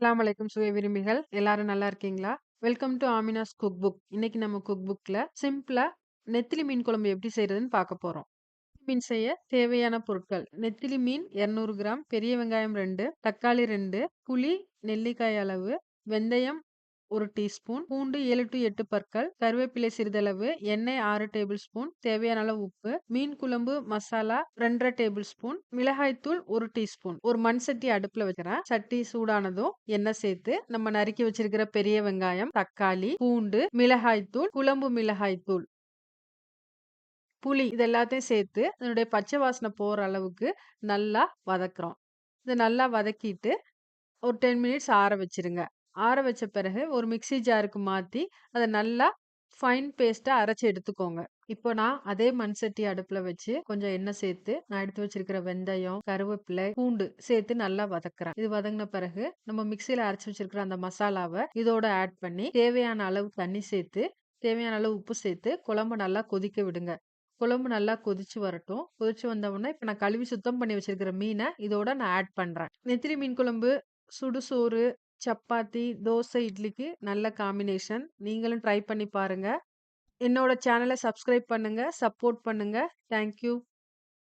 அஸ்லாம் வலைக்கும் சுய விரும்பிகள் எல்லாரும் நல்லா இருக்கீங்களா? Welcome to Amina's cook book. இன்னைக்கு நம்ம குக் புக்ல சிம்பிளா நெத்திலி மீன் குழம்பு எப்படி செய்யறதுன்னு பார்க்க போறோம். மீன் செய்ய தேவையான பொருட்கள்: நெத்திலி மீன் 200 கிராம், பெரிய வெங்காயம் ரெண்டு தக்காளி ரெண்டு புளி நெல்லிக்காய் அளவு, வெந்தயம் ஒரு டீஸ்பூன், பூண்டு ஏழு டூ எட்டு பற்கள், கருவேப்பிலை சிறிதளவு, எண்ணெய் ஆறு டேபிள் ஸ்பூன், தேவையான அளவு உப்பு, மீன் குழம்பு மசாலா 2 1/2 டேபிள் ஸ்பூன், மிளகாய்த்தூள் ஒரு டீஸ்பூன். ஒரு மண் சட்டி அடுப்புல வைக்கிறேன். சட்டி சூடானதும் எண்ணெய் சேர்த்து நம்ம நறுக்கி வச்சிருக்கிற பெரிய வெங்காயம், தக்காளி, பூண்டு, மிளகாய்த்தூள், குழம்பு மிளகாய்த்தூள், புளி இது எல்லாத்தையும் சேர்த்து அதனுடைய பச்சை வாசனை போகிற அளவுக்கு நல்லா வதக்குறோம். இதை நல்லா வதக்கிட்டு ஒரு 10 மினிட்ஸ் ஆற வச்சுருங்க. ஆற வச்ச பிறகு ஒரு மிக்சி ஜாருக்கு மாற்றி அதை நல்லா ஃபைன் பேஸ்ட்டாக அரைச்சி எடுத்துக்கோங்க. இப்போ நான் அதே மண் சட்டி அடுப்பில் வச்சு கொஞ்சம் எண்ணெய் சேர்த்து நான் எடுத்து வச்சிருக்கிற வெந்தயம், கருவேப்பிலை, பூண்டு சேர்த்து நல்லா வதக்குறேன். இது வதங்கின பிறகு நம்ம மிக்சியில் அரைச்சி வச்சிருக்கிற அந்த மசாலாவை இதோட ஆட் பண்ணி தேவையான அளவு தண்ணி சேர்த்து, தேவையான அளவு உப்பு சேர்த்து குழம்பு நல்லா கொதிக்க விடுங்க. குழம்பு நல்லா கொதிச்சு வரட்டும். கொதிச்சு வந்தவுடனே இப்போ நான் கழுவி சுத்தம் பண்ணி வச்சிருக்கிற மீனை இதோட நான் ஆட் பண்ணுறேன் நெத்திலி மீன் குழம்பு சுடுசோறு, சப்பாத்தி, தோசை, இட்லிக்கு நல்ல காம்பினேஷன். நீங்களும் ட்ரை பண்ணி பாருங்க. என்னோட சேனல சப்ஸ்கிரைப் பண்ணுங்க, சப்போர்ட் பண்ணுங்க. Thank you.